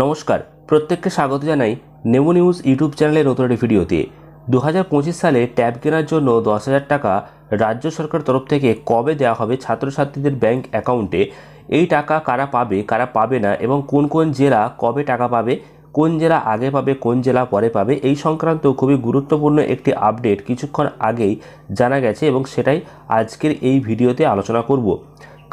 নমস্কার, প্রত্যেককে স্বাগত জানাই নেমো নিউজ ইউটিউব চ্যানেলের নতুন একটি ভিডিওতে। দু হাজার পঁচিশ সালে ট্যাব কেনার জন্য দশ হাজার টাকা রাজ্য সরকার তরফ থেকে কবে দেওয়া হবে ছাত্রছাত্রীদের ব্যাংক অ্যাকাউন্টে? এই টাকা কারা পাবে কারা পাবে না, এবং কোন কোন জেলা কবে টাকা পাবে, কোন জেলা আগে পাবে, কোন জেলা পরে পাবে, এই সংক্রান্ত খুবই গুরুত্বপূর্ণ একটি আপডেট কিছুক্ষণ আগেই জানা গেছে এবং সেটাই আজকের এই ভিডিওতে আলোচনা করব।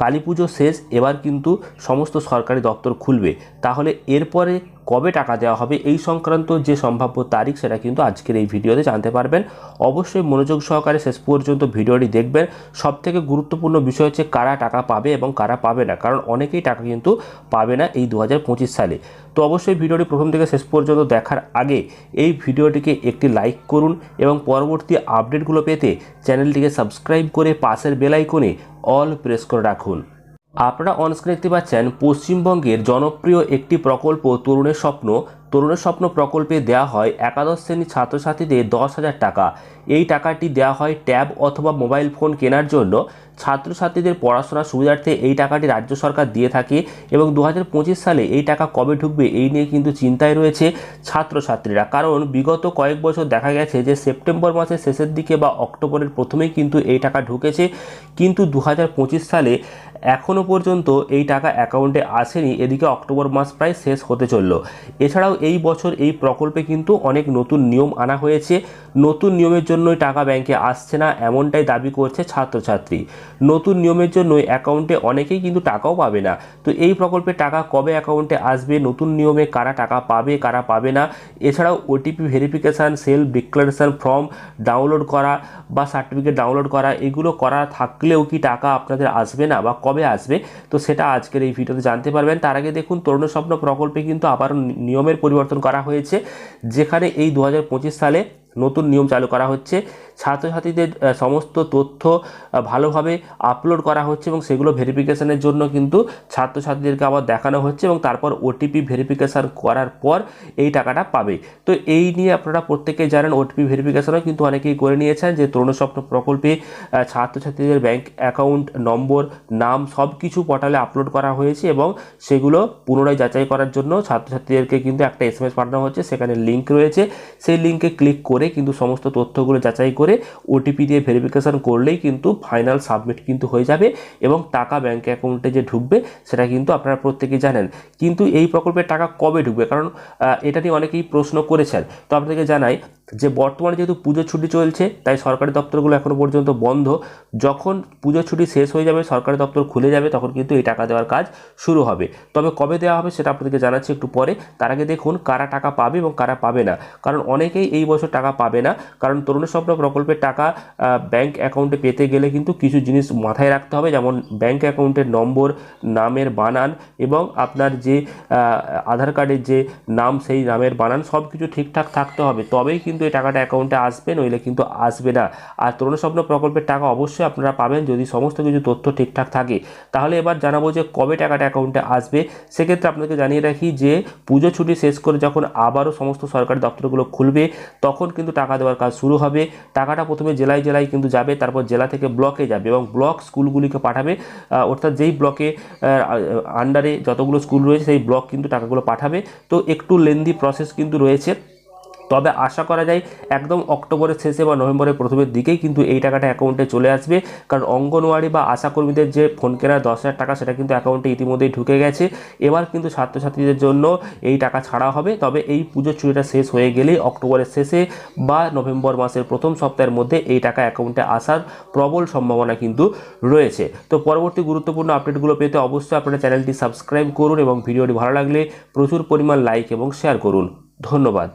কালী পুজো শেষ, এবার কিন্তু সমস্ত সরকারি দপ্তর খুলবে। তাহলে এরপরে কবে টাকা দেওয়া হবে এই সংক্রান্ত যে সম্ভাব্য তারিখ সেটা কিন্তু আজকের এই ভিডিওতে জানতে পারবেন। অবশ্যই মনোযোগ সহকারে শেষ পর্যন্ত ভিডিওটি দেখবেন। সব থেকে গুরুত্বপূর্ণ বিষয় হচ্ছে কারা টাকা পাবে এবং কারা পাবে না, কারণ অনেকেই টাকা কিন্তু পাবে না এই দু হাজার পঁচিশ সালে। তো অবশ্যই ভিডিওটি প্রথম থেকে শেষ পর্যন্ত দেখার আগে এই ভিডিওটিকে একটি লাইক করুন এবং পরবর্তী আপডেটগুলো পেতে চ্যানেলটিকে সাবস্ক্রাইব করে পাশের বেল আইকনে অল প্রেস করে রাখুন। আপনারা অনস্ক্রিন দেখতে পাচ্ছেন পশ্চিমবঙ্গের জনপ্রিয় একটি প্রকল্প তরুণের স্বপ্ন তরুণের স্বপ্ন প্রকল্পে দেওয়া হয় একাদশ শ্রেণির ছাত্রছাত্রীদের দশ হাজার টাকা। এই টাকাটি দেওয়া হয় ট্যাব অথবা মোবাইল ফোন কেনার জন্য। ছাত্রছাত্রীদের পড়াশোনার সুবিধার্থে এই টাকাটি রাজ্য সরকার দিয়ে থাকে এবং দু হাজার পঁচিশ সালে এই টাকা কবে ঢুকবে এই নিয়ে কিন্তু চিন্তায় রয়েছে ছাত্রছাত্রীরা। কারণ বিগত কয়েক বছর দেখা গেছে যে সেপ্টেম্বর মাসের শেষের দিকে বা অক্টোবরের প্রথমেই কিন্তু এই টাকা ঢুকেছে। কিন্তু দু হাজার পঁচিশ সালে এখনও পর্যন্ত এই টাকা অ্যাকাউন্টে আসেনি। এদিকে অক্টোবর মাস প্রায় শেষ হতে চলল। এছাড়াও এই বছর এই প্রকল্পে কিন্তু অনেক নতুন নিয়ম আনা হয়েছে। নতুন নিয়মের জন্যই টাকা ব্যাংকে আসছে না, এমনটাই দাবি করছে ছাত্রছাত্রী। নতুন নিয়মের জন্যই অ্যাকাউন্টে অনেকেই কিন্তু টাকাও পাবে না। তো এই প্রকল্পে টাকা কবে অ্যাকাউন্টে আসবে, নতুন নিয়মে কারা টাকা পাবে, কারা পাবে না, এছাড়াও OTP verification self declaration form download করা বা সার্টিফিকেট ডাউনলোড করা, এগুলো করা থাকলেও কি টাকা আপনাদের আসবে না বা কবে আসবে? তো সেটা আজকের এই ভিডিওতে জানতে পারবেন। তার আগে দেখুন, তরুণ স্বপ্ন প্রকল্পে কিন্তু আবার নিয়মের পরিবর্তন করা হয়েছে। যেখানে এই দু হাজার পঁচিশ সালে নতুন নিয়ম চালু করা হচ্ছে। ছাত্রছাত্রীদের সমস্ত তথ্য ভালোভাবে আপলোড করা হচ্ছে এবং সেগুলো ভেরিফিকেশানের জন্য কিন্তু ছাত্রছাত্রীদেরকে আবার দেখানো হচ্ছে এবং তারপর ওটিপি ভেরিফিকেশান করার পর এই টাকাটা পাবে। তো এই নিয়ে আপনারা প্রত্যেকেই জানেন ওটিপি ভেরিফিকেশানও কিন্তু অনেকেই করে নিয়েছেন যে তরুণ স্বপ্ন প্রকল্পে ছাত্রছাত্রীদের ব্যাংক অ্যাকাউন্ট নম্বর নাম সব কিছু পোর্টালে আপলোড করা হয়েছে এবং সেগুলো পুনরায় যাচাই করার জন্য ছাত্রছাত্রীদেরকে কিন্তু একটা এস এম এস পাঠানো হচ্ছে। সেখানে লিঙ্ক রয়েছে। সেই লিঙ্কে ক্লিক করে কিন্তু সমস্ত তথ্যগুলো যাচাই করে ওটিপি দিয়ে ভেরিফিকেশান করলেই কিন্তু ফাইনাল সাবমিট কিন্তু হয়ে যাবে এবং টাকা ব্যাঙ্ক অ্যাকাউন্টে যে ঢুকবে সেটা কিন্তু আপনারা প্রত্যেকেই জানেন। কিন্তু এই প্রকল্পের টাকা কবে ঢুকবে? কারণ এটা নিয়ে অনেকেই প্রশ্ন করেছেন। তো আপনাদেরকে জানাই যে বর্তমানে যেহেতু পুজোর ছুটি চলছে, তাই সরকারি দপ্তরগুলো এখনও পর্যন্ত বন্ধ। যখন পুজোর ছুটি শেষ হয়ে যাবে, সরকারি দপ্তর খুলে যাবে, তখন কিন্তু এই টাকা দেওয়ার কাজ শুরু হবে। তবে কবে দেওয়া হবে সেটা আপনাদেরকে জানাচ্ছি একটু পরে। তার আগে দেখুন কারা টাকা পাবে এবং কারা পাবে না। কারণ অনেকেই এই বছর টাকা পাবে না। কারণ তরুণ স্বপ্ন প্রকল্পের টাকা ব্যাংক অ্যাকাউন্টে পেতে গেলে কিন্তু কিছু জিনিস মাথায় রাখতে হবে, যেমন ব্যাংক অ্যাকাউন্টের নম্বর, নামের বানান এবং আপনার যে আধার কার্ডের যে নাম, সেই নামের বানান সব কিছু ঠিকঠাক থাকতে হবে। তবেই কিন্তু এই টাকাটা অ্যাকাউন্টে আসবে, নইলে কিন্তু আসবে না। আর তরুণ স্বপ্ন প্রকল্পের টাকা অবশ্যই আপনারা পাবেন যদি সমস্ত কিছু তথ্য ঠিকঠাক থাকে। তাহলে এবার জানাব যে কবে টাকাটা অ্যাকাউন্টে আসবে। সেক্ষেত্রে আপনাকে জানিয়ে রাখি যে, পুজো ছুটি শেষ করে যখন আবারও সমস্ত সরকারি দপ্তরগুলো খুলবে, তখন কিন্তু টাকা দেওয়ার কাজ শুরু হবে। টাকাটা প্রথমে জেলায় জেলায় কিন্তু যাবে, তারপর জেলা থেকে ব্লকে যাবে এবং ব্লক স্কুলগুলিকে পাঠাবে। অর্থাৎ যেই ব্লকে আন্ডারে যতগুলো স্কুল রয়েছে, সেই ব্লক কিন্তু টাকাগুলো পাঠাবে। তো একটু লেন্দি প্রসেস কিন্তু রয়েছে। তবে আশা করা যায় একদম অক্টোবরের শেষে বা নভেম্বরের প্রথমের দিকেই কিন্তু এই টাকাটা অ্যাকাউন্টে চলে আসবে। কারণ অঙ্গনওয়াড়ি বা আশাকর্মীদের যে ফোন কেনার দশ হাজার টাকা সেটা কিন্তু অ্যাকাউন্টে ইতিমধ্যেই ঢুকে গেছে। এবার কিন্তু ছাত্রছাত্রীদের জন্য এই টাকা ছাড়া হবে। তবে এই পুজোর ছুটিটা শেষ হয়ে গেলেই অক্টোবরের শেষে বা নভেম্বর মাসের প্রথম সপ্তাহের মধ্যে এই টাকা অ্যাকাউন্টে আসার প্রবল সম্ভাবনা কিন্তু রয়েছে। তো পরবর্তী গুরুত্বপূর্ণ আপডেটগুলো পেতে অবশ্যই আপনারা চ্যানেলটি সাবস্ক্রাইব করুন এবং ভিডিওটি ভালো লাগলে প্রচুর পরিমাণ লাইক এবং শেয়ার করুন। ধন্যবাদ।